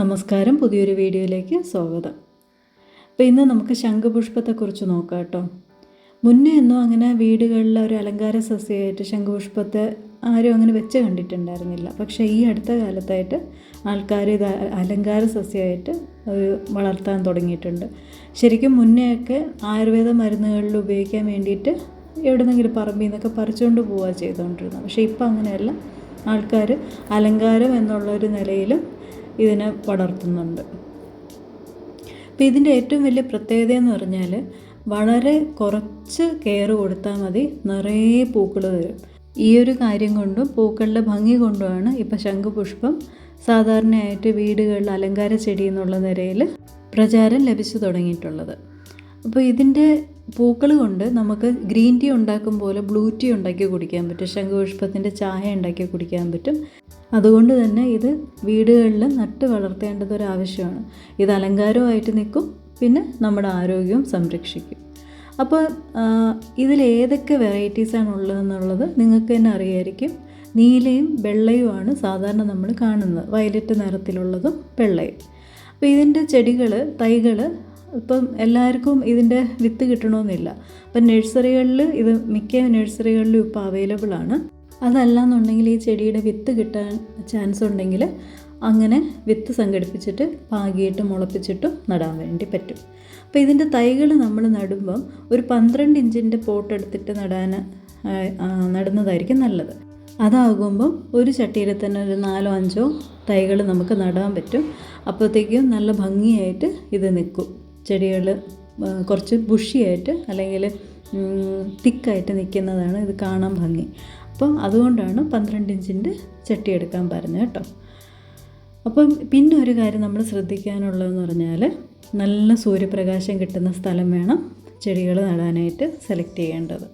നമസ്കാരം. പുതിയൊരു വീഡിയോയിലേക്ക് സ്വാഗതം. അപ്പോൾ ഇന്ന് നമുക്ക് ശംഖുപുഷ്പത്തെക്കുറിച്ച് നോക്കാം കേട്ടോ. മുന്നേ ഒന്നും അങ്ങനെ വീടുകളിൽ ഒരു അലങ്കാര സസ്യമായിട്ട് ശംഖുപുഷ്പത്തെ ആരും അങ്ങനെ വെച്ച് കണ്ടിട്ടുണ്ടായിരുന്നില്ല. പക്ഷേ ഈ അടുത്ത കാലത്തായിട്ട് ആൾക്കാർ ഇത് അലങ്കാര സസ്യമായിട്ട് വളർത്താൻ തുടങ്ങിയിട്ടുണ്ട്. ശരിക്കും മുന്നേയൊക്കെ ആയുർവേദ മരുന്നുകളിൽ ഉപയോഗിക്കാൻ വേണ്ടിയിട്ട് എവിടെന്നെങ്കിലും പറമ്പിൽ നിന്നൊക്കെ പറിച്ചുകൊണ്ട് പോവുക ചെയ്തുകൊണ്ടിരുന്നത്. പക്ഷേ ഇപ്പം അങ്ങനെയല്ല. ആൾക്കാർ അലങ്കാരം എന്നുള്ള ഒരു നിലയിൽ ഇതിനെ വളർത്തുന്നുണ്ട് അപ്പോൾ ഇതിന്റെ ഏറ്റവും വലിയ പ്രത്യേകത എന്ന് പറഞ്ഞാൽ വളരെ കുറച്ച് കെയർ കൊടുത്താൽ മതി നിറയെ പൂക്കൾ വരും ഈ ഒരു കാര്യം കൊണ്ടും പൂക്കളുടെ ഭംഗി കൊണ്ടുമാണ് ഇപ്പം ശംഖുപുഷ്പം സാധാരണയായിട്ട് വീടുകളിൽ അലങ്കാര ചെടി എന്നുള്ള നിലയിൽ പ്രചാരം ലഭിച്ചു തുടങ്ങിയിട്ടുള്ളത്. അപ്പോൾ ഇതിന്റെ പൂക്കൾ കൊണ്ട് നമുക്ക് ഗ്രീൻ ടീ ഉണ്ടാക്കും പോലെ ബ്ലൂ ടീ ഉണ്ടാക്കി കുടിക്കാൻ പറ്റും. ശംഖുപുഷ്പത്തിന്റെ ചായ ഉണ്ടാക്കി കുടിക്കാൻ പറ്റും. അതുകൊണ്ട് തന്നെ ഇത് വീടുകളിൽ നട്ട് വളർത്തേണ്ടത് ഒരു ആവശ്യമാണ്. ഇത് അലങ്കാരമായിട്ട് നിൽക്കും. പിന്നെ നമ്മുടെ ആരോഗ്യവും സംരക്ഷിക്കും. അപ്പോൾ ഇതിൽ ഏതൊക്കെ വെറൈറ്റീസാണ് ഉള്ളതെന്നുള്ളത് നിങ്ങൾക്ക് തന്നെ അറിയായിരിക്കും. നീലയും വെള്ളയുമാണ് സാധാരണ നമ്മൾ കാണുന്നത്. വയലറ്റ് നിറത്തിലുള്ളതും വെള്ളയും. അപ്പോൾ ഇതിന്റെ ചെടികൾ തൈകൾ ഇപ്പം എല്ലാവർക്കും ഇതിന്റെ വിത്ത് കിട്ടണമെന്നില്ല. അപ്പം നഴ്സറികളിൽ ഇത് മിക്ക നഴ്സറികളിലും ഇപ്പോൾ അവൈലബിൾ ആണ്. അതല്ല എന്നുണ്ടെങ്കിൽ ഈ ചെടിയുടെ വിത്ത് കിട്ടാൻ ചാൻസ് ഉണ്ടെങ്കിൽ അങ്ങനെ വിത്ത് സംഘടിപ്പിച്ചിട്ട് പാകിയിട്ട് മുളപ്പിച്ചിട്ടും നടാൻ വേണ്ടി പറ്റും. അപ്പോൾ ഇതിന്റെ തൈകൾ നമ്മൾ നടുമ്പം ഒരു പന്ത്രണ്ട് ഇഞ്ചിന്റെ പോട്ട് എടുത്തിട്ട് നടാൻ നടുന്നതായിരിക്കും നല്ലത്. അതാകുമ്പം ഒരു ചട്ടിയിൽ തന്നെ ഒരു നാലോ അഞ്ചോ തൈകൾ നമുക്ക് നടാൻ പറ്റും. അപ്പോഴത്തേക്കും നല്ല ഭംഗിയായിട്ട് ഇത് നിൽക്കും. ചെടികൾ കുറച്ച് ബുഷിയായിട്ട് അല്ലെങ്കിൽ തിക്കായിട്ട് നിൽക്കുന്നതാണ് ഇത് കാണാൻ ഭംഗി. അപ്പം അതുകൊണ്ടാണ് പന്ത്രണ്ട് ഇഞ്ചിന്റെ ചട്ടി എടുക്കാൻ പറഞ്ഞത് കേട്ടോ. അപ്പം പിന്നെ ഒരു കാര്യം നമ്മൾ ശ്രദ്ധിക്കാനുള്ളതെന്ന് പറഞ്ഞാൽ നല്ല സൂര്യപ്രകാശം കിട്ടുന്ന സ്ഥലം വേണം ചെടികൾ നടാനായിട്ട് സെലക്ട് ചെയ്യേണ്ടത്.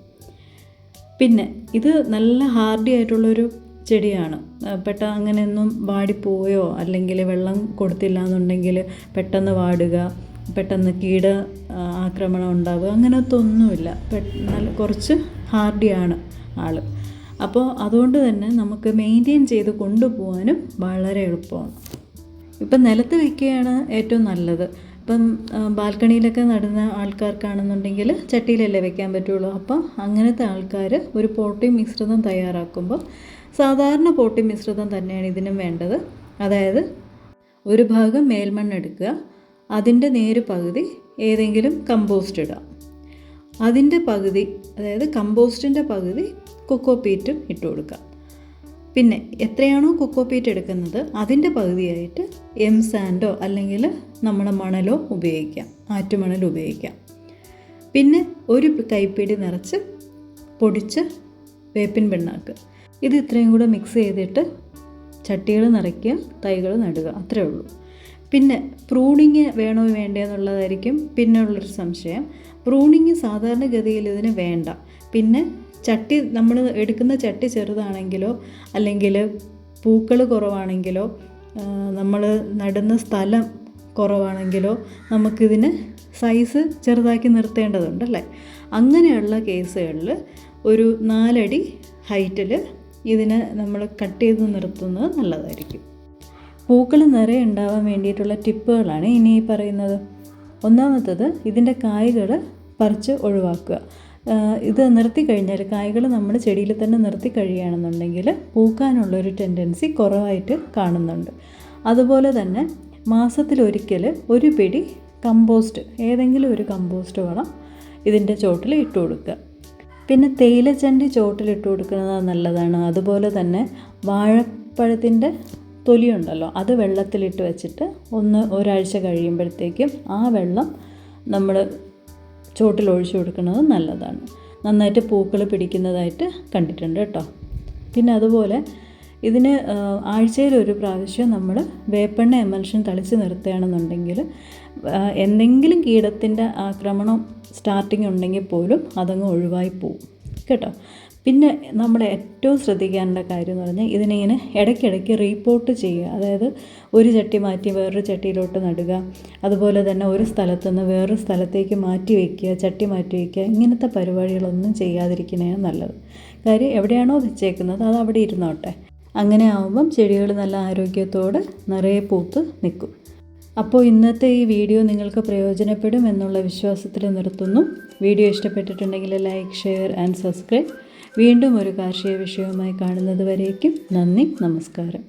പിന്നെ ഇത് നല്ല ഹാർഡി ആയിട്ടുള്ളൊരു ചെടിയാണ്. പെട്ടെന്ന് അങ്ങനെയൊന്നും വാടിപ്പോയോ? അല്ലെങ്കിൽ വെള്ളം കൊടുത്തില്ല എന്നുണ്ടെങ്കിൽ പെട്ടെന്ന് വാടുക. പെട്ടെന്ന് കീട ആക്രമണം ഉണ്ടാവുക അങ്ങനത്തെ ഒന്നുമില്ല നല്ല കുറച്ച് ഹാർഡിയാണ് ആൾ അപ്പോൾ അതുകൊണ്ട് തന്നെ നമുക്ക് മെയിന്റെയിൻ ചെയ്ത് കൊണ്ടുപോകാനും വളരെ എളുപ്പമാണ്. ഇപ്പം നിലത്ത് വയ്ക്കുകയാണ് ഏറ്റവും നല്ലത്. ഇപ്പം ബാൽക്കണിയിലൊക്കെ നടുന്ന ആൾക്കാർക്കാണെന്നുണ്ടെങ്കിൽ ചട്ടിയിലല്ലേ വെക്കാൻ പറ്റുള്ളൂ. അപ്പം അങ്ങനത്തെ ആൾക്കാർ ഒരു പോട്ടി മിശ്രിതം തയ്യാറാക്കുമ്പോൾ സാധാരണ പോട്ടി മിശ്രിതം തന്നെയാണ് ഇതിനും വേണ്ടത്. അതായത് ഒരു ഭാഗം മേൽമണ്ണ് എടുക്കുക അതിന്റെ നേര് പകുതി ഏതെങ്കിലും കമ്പോസ്റ്റ് ഇടാം. അതിന്റെ പകുതി അതായത് കമ്പോസ്റ്റിന്റെ പകുതി കൊക്കോ പീറ്റും ഇട്ട് കൊടുക്കാം. പിന്നെ എത്രയാണോ കൊക്കോ പീറ്റ് എടുക്കുന്നത് അതിന്റെ പകുതിയായിട്ട് എം സാൻഡോ അല്ലെങ്കിൽ നമ്മുടെ മണലോ ഉപയോഗിക്കാം ആറ്റുമണൽ ഉപയോഗിക്കാം. പിന്നെ ഒരു കൈപ്പിടി നിറച്ച് പൊടിച്ച് വേപ്പിൻ പിണ്ണാക്ക്. ഇത് ഇത്രയും കൂടെ മിക്സ് ചെയ്തിട്ട് ചട്ടികൾ നിറയ്ക്കുക തൈകൾ നടുക അത്രേ ഉള്ളൂ. പിന്നെ പ്രൂണിങ് വേണോ വേണ്ട എന്നുള്ളതായിരിക്കും പിന്നെ ഉള്ളൊരു സംശയം. പ്രൂണിങ് സാധാരണഗതിയിൽ ഇതിന് വേണ്ട. പിന്നെ ചട്ടി നമ്മൾ എടുക്കുന്ന ചട്ടി ചെറുതാണെങ്കിലോ അല്ലെങ്കിൽ പൂക്കൾ കുറവാണെങ്കിലോ നമ്മൾ നടുന്ന സ്ഥലം കുറവാണെങ്കിലോ നമുക്കിതിന് സൈസ് ചെറുതാക്കി നിർത്തേണ്ടതുണ്ട് നിർത്തേണ്ടതുണ്ടല്ലേ അങ്ങനെയുള്ള കേസുകളിൽ ഒരു നാലടി ഹൈറ്റിൽ ഇതിനെ നമ്മൾ കട്ട് ചെയ്ത് നിർത്തുന്നത് നല്ലതായിരിക്കും. പൂക്കൾ നിറയെ ഉണ്ടാവാൻ വേണ്ടിയിട്ടുള്ള ടിപ്പുകളാണ് ഇനി ഈ പറയുന്നത്. ഒന്നാമത്തത് ഇതിന്റെ കായ്കൾ പറിച്ച് ഒഴിവാക്കുക. ഇത് നിർത്തി കഴിഞ്ഞാൽ കായ്കൾ നമ്മൾ ചെടിയിൽ തന്നെ നിർത്തി കഴിയുകയാണെന്നുണ്ടെങ്കിൽ പൂക്കാനുള്ളൊരു ടെൻഡൻസി കുറവായിട്ട് കാണുന്നുണ്ട്. അതുപോലെ തന്നെ മാസത്തിലൊരിക്കൽ ഒരു പിടി കമ്പോസ്റ്റ് ഏതെങ്കിലും ഒരു കമ്പോസ്റ്റ് വളം ഇതിന്റെ ചോട്ടിൽ ഇട്ട് കൊടുക്കുക. പിന്നെ തേയിലച്ചണ്ടി ചോട്ടിൽ ഇട്ട് കൊടുക്കുന്നത് നല്ലതാണ്. അതുപോലെ തന്നെ വാഴപ്പഴത്തിന്റെ തൊലിയുണ്ടല്ലോ അത് വെള്ളത്തിലിട്ട് വെച്ചിട്ട് ഒന്ന് ഒരാഴ്ച കഴിയുമ്പോഴത്തേക്കും ആ വെള്ളം നമ്മൾ ചോട്ടിൽ ഒഴിച്ചു കൊടുക്കുന്നത് നല്ലതാണ്. നന്നായിട്ട് പൂക്കൾ പിടിക്കുന്നതായിട്ട് കണ്ടിട്ടുണ്ട് കേട്ടോ. പിന്നെ അതുപോലെ ഇതിന് ആഴ്ചയിൽ ഒരു പ്രാവശ്യം നമ്മൾ വേപ്പെണ്ണ എമൽഷൻ തളിച്ച് നിർത്തുകയാണെന്നുണ്ടെങ്കിൽ എന്തെങ്കിലും കീടത്തിന്റെ ആക്രമണം സ്റ്റാർട്ടിങ് ഉണ്ടെങ്കിൽ പോലും അതങ്ങ് ഒഴിവായി പോവും. കേട്ടോ. പിന്നെ നമ്മൾ ഏറ്റവും ശ്രദ്ധിക്കേണ്ട കാര്യം എന്ന് പറഞ്ഞാൽ ഇതിനിങ്ങനെ ഇടയ്ക്കിടയ്ക്ക് റീപോർട്ട് ചെയ്യുക. അതായത് ഒരു ചട്ടി മാറ്റി വേറൊരു ചട്ടിയിലോട്ട് നടുക. അതുപോലെ തന്നെ ഒരു സ്ഥലത്തു നിന്ന് വേറൊരു സ്ഥലത്തേക്ക് മാറ്റി വയ്ക്കുക ചട്ടി മാറ്റി വയ്ക്കുക ഇങ്ങനത്തെ പരിപാടികളൊന്നും ചെയ്യാതിരിക്കുന്നതാണ് നല്ലത്. കാര്യം എവിടെയാണോ വെച്ചേക്കുന്നത് അത് അവിടെ ഇരുന്നോട്ടെ. അങ്ങനെ ആവുമ്പം ചെടികൾ നല്ല ആരോഗ്യത്തോടെ നിറയെ പൂത്ത് നിൽക്കും. അപ്പോൾ ഇന്നത്തെ ഈ വീഡിയോ നിങ്ങൾക്ക് പ്രയോജനപ്പെടും എന്നുള്ള വിശ്വാസത്തിൽ നിർത്തുന്നു. വീഡിയോ ഇഷ്ടപ്പെട്ടിട്ടുണ്ടെങ്കിൽ ലൈക്ക് ഷെയർ ആൻഡ് സബ്സ്ക്രൈബ്. വീണ്ടും ഒരു കാർഷിക വിഷയവുമായി കാണുന്നത് വരേക്കും നന്ദി നമസ്കാരം.